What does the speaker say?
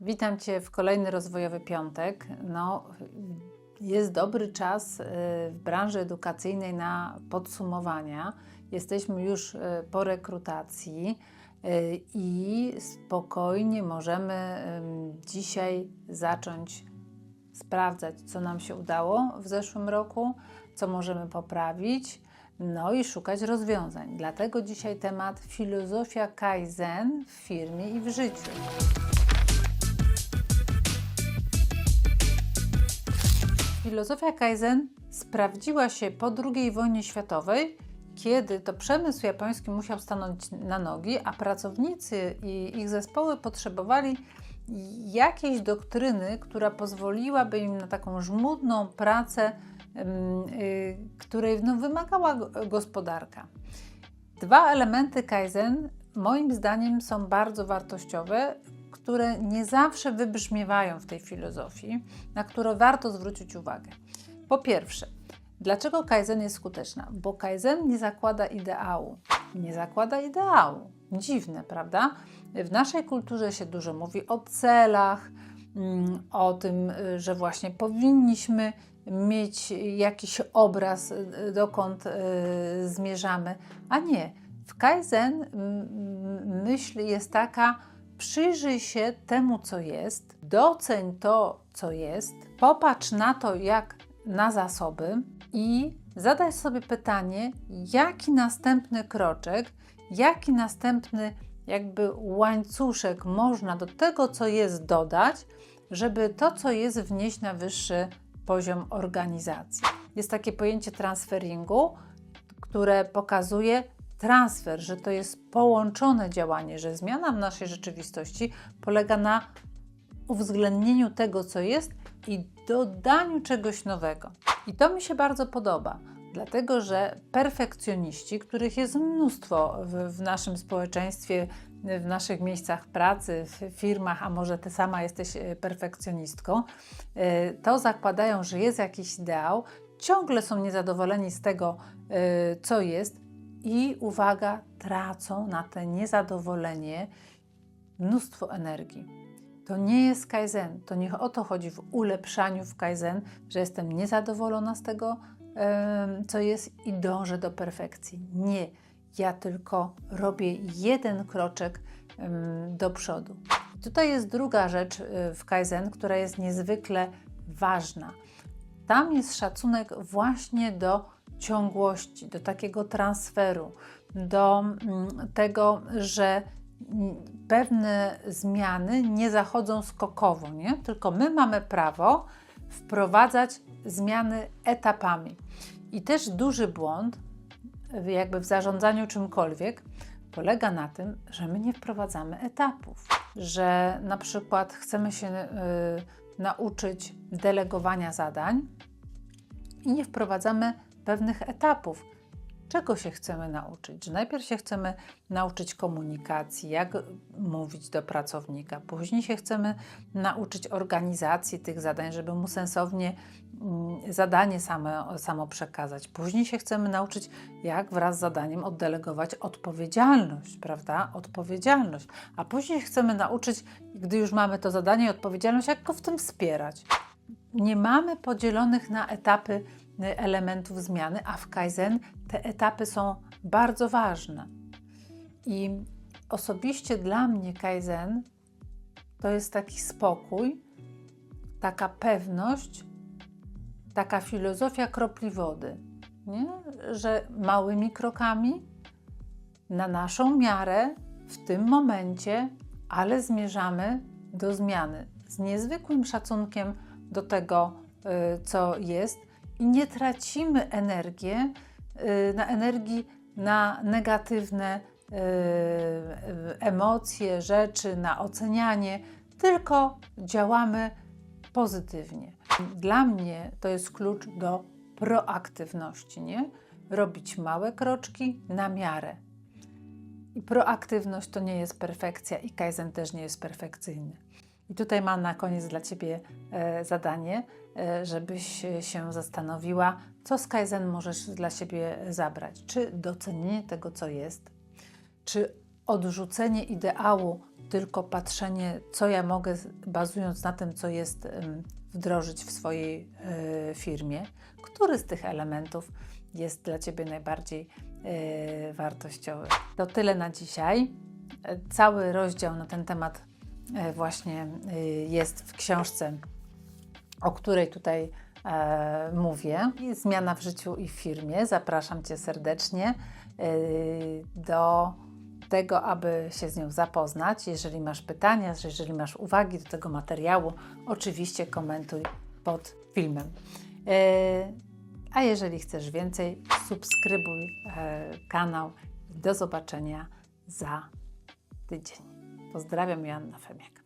Witam Cię w kolejny rozwojowy piątek. No, jest dobry czas y, w branży edukacyjnej na podsumowania. Jesteśmy już y, po rekrutacji y, i spokojnie możemy dzisiaj zacząć sprawdzać, co nam się udało w zeszłym roku, co możemy poprawić, no i szukać rozwiązań. Dlatego dzisiaj temat filozofia Kaizen w firmie i w życiu. Filozofia Kaizen sprawdziła się po II wojnie światowej, kiedy to przemysł japoński musiał stanąć na nogi, a pracownicy i ich zespoły potrzebowali jakiejś doktryny, która pozwoliłaby im na taką żmudną pracę, y, której no, wymagała go- gospodarka. Dwa elementy Kaizen moim zdaniem są bardzo wartościowe, które nie zawsze wybrzmiewają w tej filozofii, na które warto zwrócić uwagę. Po pierwsze, dlaczego Kaizen jest skuteczna? Bo Kaizen nie zakłada ideału. Nie zakłada ideału. Dziwne, prawda? W naszej kulturze się dużo mówi o celach, mm, o tym, y, że właśnie powinniśmy mieć jakiś obraz, y, dokąd y, zmierzamy, a nie. W Kaizen myśl jest taka, przyjrzyj się temu, co jest, doceń to, co jest, popatrz na to, jak na zasoby i zadaj sobie pytanie, jaki następny kroczek, jaki następny jakby łańcuszek można do tego, co jest, dodać, żeby to, co jest, wnieść na wyższy poziom organizacji. Jest takie pojęcie transferingu, które pokazuje transfer, że to jest połączone działanie, że zmiana w naszej rzeczywistości polega na uwzględnieniu tego, co jest i dodaniu czegoś nowego. I to mi się bardzo podoba, dlatego że perfekcjoniści, których jest mnóstwo w, w naszym społeczeństwie, w naszych miejscach pracy, w firmach, a może ty sama jesteś e, perfekcjonistką, e, to zakładają, że jest jakiś ideał, ciągle są niezadowoleni z tego, e, co jest i uwaga, tracą na te niezadowolenie mnóstwo energii. To nie jest Kaizen, to nie o to chodzi w ulepszaniu w Kaizen, że jestem niezadowolona z tego, co jest i dążę do perfekcji. Nie, ja tylko robię jeden kroczek do przodu. Tutaj jest druga rzecz y, w Kaizen, która jest niezwykle ważna. Tam jest szacunek właśnie do ciągłości, do takiego transferu, do mm, tego, że mm, pewne zmiany nie zachodzą skokowo, nie? tylko my mamy prawo wprowadzać zmiany etapami. I też duży błąd, jakby w zarządzaniu czymkolwiek, polega na tym, że my nie wprowadzamy etapów, że na przykład chcemy się y, nauczyć delegowania zadań, i nie wprowadzamy pewnych etapów. Czego się chcemy nauczyć? Że najpierw się chcemy nauczyć komunikacji, jak mówić do pracownika, później się chcemy nauczyć organizacji tych zadań, żeby mu sensownie mm, zadanie samo, samo przekazać. Później się chcemy nauczyć, jak wraz z zadaniem oddelegować odpowiedzialność, prawda? Odpowiedzialność. A później chcemy nauczyć, gdy już mamy to zadanie i odpowiedzialność, jak go w tym wspierać nie mamy podzielonych na etapy elementów zmiany, a w Kaizen te etapy są bardzo ważne. I osobiście dla mnie Kaizen to jest taki spokój, taka pewność, taka filozofia kropli wody, nie? że małymi krokami na naszą miarę w tym momencie, ale zmierzamy do zmiany z niezwykłym szacunkiem do tego, y, co jest i nie tracimy energię, y, na energii na negatywne y, emocje, rzeczy, na ocenianie, tylko działamy pozytywnie. Dla mnie to jest klucz do proaktywności, nie? Robić małe kroczki na miarę. I proaktywność to nie jest perfekcja, i Kaizen też nie jest perfekcyjny. I tutaj mam na koniec dla Ciebie e, zadanie, e, żebyś się zastanowiła, co z Kaizen możesz dla siebie zabrać. Czy docenienie tego, co jest, czy odrzucenie ideału tylko patrzenie, co ja mogę, bazując na tym, co jest, wdrożyć w swojej e, firmie, który z tych elementów jest dla Ciebie najbardziej wartościowy. To tyle na dzisiaj. Cały rozdział na ten temat właśnie e, jest w książce, o której tutaj e, mówię. Zmiana w życiu i w firmie. Zapraszam Cię serdecznie e, do tego, aby się z nią zapoznać. Jeżeli masz pytania, jeżeli masz uwagi do tego materiału, oczywiście komentuj pod filmem. E, A jeżeli chcesz więcej, subskrybuj e, kanał. Do zobaczenia za tydzień. Pozdrawiam, Joanna Femiak.